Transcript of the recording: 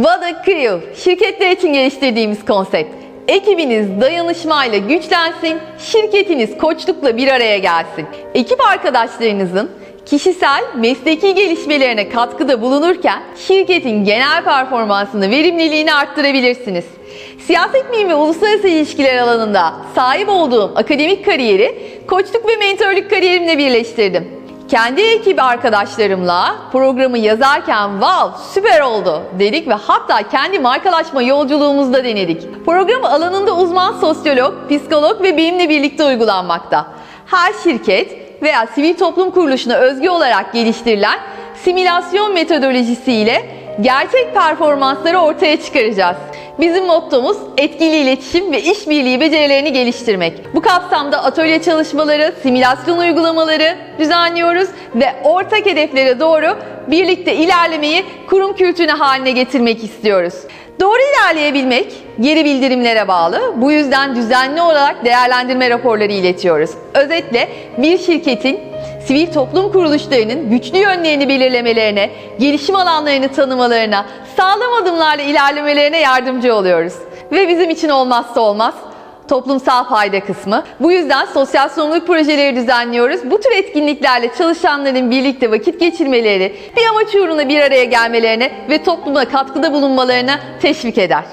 Vada Crew, şirketler için geliştirdiğimiz konsept. Ekibiniz dayanışmayla güçlensin, şirketiniz koçlukla bir araya gelsin. Ekip arkadaşlarınızın kişisel, mesleki gelişmelerine katkıda bulunurken şirketin genel performansını, verimliliğini arttırabilirsiniz. Siyaset bilimi ve uluslararası ilişkiler alanında sahip olduğum akademik kariyeri koçluk ve mentörlük kariyerimle birleştirdim. Kendi ekip arkadaşlarımla programı yazarken wow süper oldu dedik ve hatta kendi markalaşma yolculuğumuzda denedik. Programı alanında uzman sosyolog, psikolog ve benimle birlikte uygulanmakta. Her şirket veya sivil toplum kuruluşuna özgü olarak geliştirilen simülasyon metodolojisiyle gerçek performansları ortaya çıkaracağız. Bizim mottomuz etkili iletişim ve işbirliği becerilerini geliştirmek. Bu kapsamda atölye çalışmaları, simülasyon uygulamaları düzenliyoruz ve ortak hedeflere doğru birlikte ilerlemeyi kurum kültürüne haline getirmek istiyoruz. Doğru ilerleyebilmek geri bildirimlere bağlı. Bu yüzden düzenli olarak değerlendirme raporları iletiyoruz. Özetle bir şirketin sivil toplum kuruluşlarının güçlü yönlerini belirlemelerine, gelişim alanlarını tanımalarına, sağlam adımlarla ilerlemelerine yardımcı oluyoruz. Ve bizim için olmazsa olmaz toplumsal fayda kısmı. Bu yüzden sosyal sorumluluk projeleri düzenliyoruz. Bu tür etkinliklerle çalışanların birlikte vakit geçirmeleri, bir amaç uğruna bir araya gelmelerine ve topluma katkıda bulunmalarına teşvik eder.